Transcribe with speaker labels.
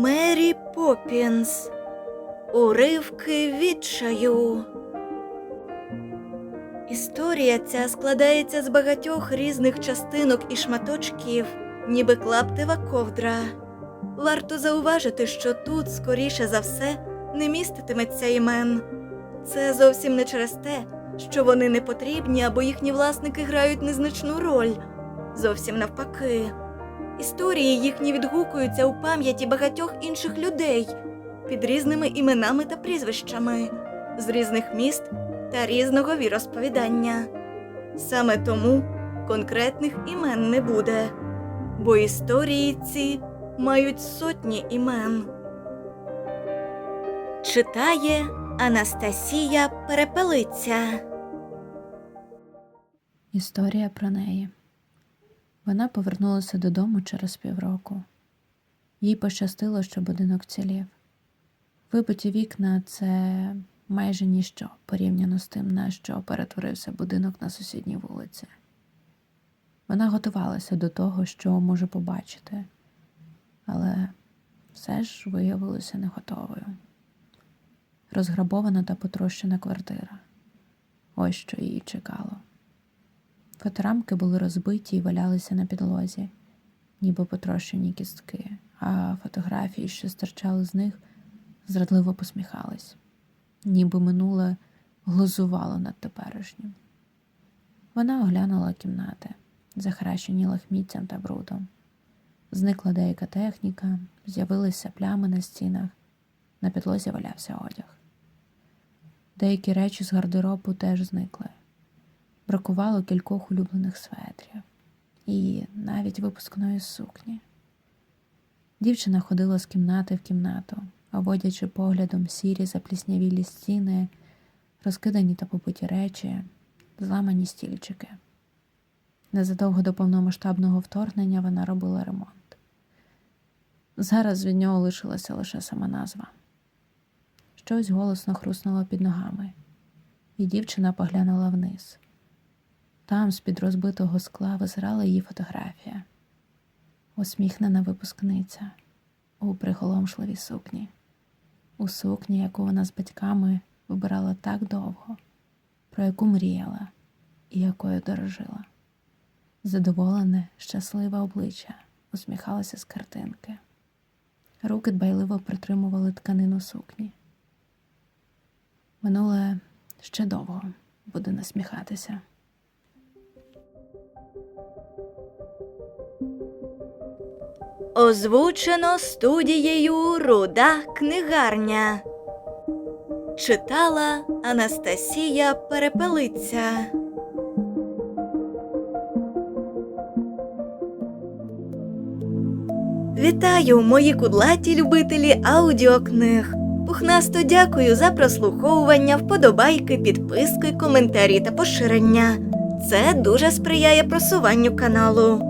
Speaker 1: Мері Поппінс. Уривки відчаю. Історія ця складається з багатьох різних частинок і шматочків, ніби клаптева ковдра. Варто зауважити, що тут, скоріше за все, не міститиметься імен. Це зовсім не через те, що вони не потрібні або їхні власники грають незначну роль. Зовсім навпаки. Історії їхні відгукуються у пам'яті багатьох інших людей під різними іменами та прізвищами, з різних міст та різного віросповідання. Саме тому конкретних імен не буде, бо історії ці мають сотні імен. Читає Анастасія Перепелиця.
Speaker 2: Історія про неї. Вона повернулася додому через півроку. Їй пощастило, що будинок цілів. Вибиті вікна це майже ніщо порівняно з тим, на що перетворився будинок на сусідній вулиці. Вона готувалася до того, що може побачити, але все ж виявилася не готовою. Розграбована та потрощена квартира. Ось що її чекало. Фоторамки були розбиті і валялися на підлозі, ніби потрощені кістки, а фотографії, що стирчали з них, зрадливо посміхались, ніби минуле глузувало над теперішнім. Вона оглянула кімнати, захаращені лахміттям та брудом. Зникла деяка техніка, з'явилися плями на стінах, на підлозі валявся одяг. Деякі речі з гардеробу теж зникли бракувало кількох улюблених светрів і навіть випускної сукні. Дівчина ходила з кімнати в кімнату, обводячи поглядом сірі запліснявілі стіни, розкидані та побиті речі, зламані стільчики. Незадовго до повномасштабного вторгнення вона робила ремонт. Зараз від нього лишилася лише сама назва. Щось голосно хруснуло під ногами, і дівчина поглянула вниз. Там, з-під розбитого скла, визирала її фотографія. Усміхнена випускниця у приголомшливій сукні, у сукні, яку вона з батьками вибирала так довго, про яку мріяла і якою дорожила. Задоволене, щасливе обличчя усміхалося з картинки. Руки дбайливо притримували тканину сукні. Минуле ще довго буде насміхатися.
Speaker 1: Озвучено студією Руда книгарня. Читала Анастасія Перепелиця. Вітаю, мої кудлаті любителі аудіокниг. Пухнасто дякую за прослуховування, вподобайки, підписки, коментарі та поширення. Це дуже сприяє просуванню каналу.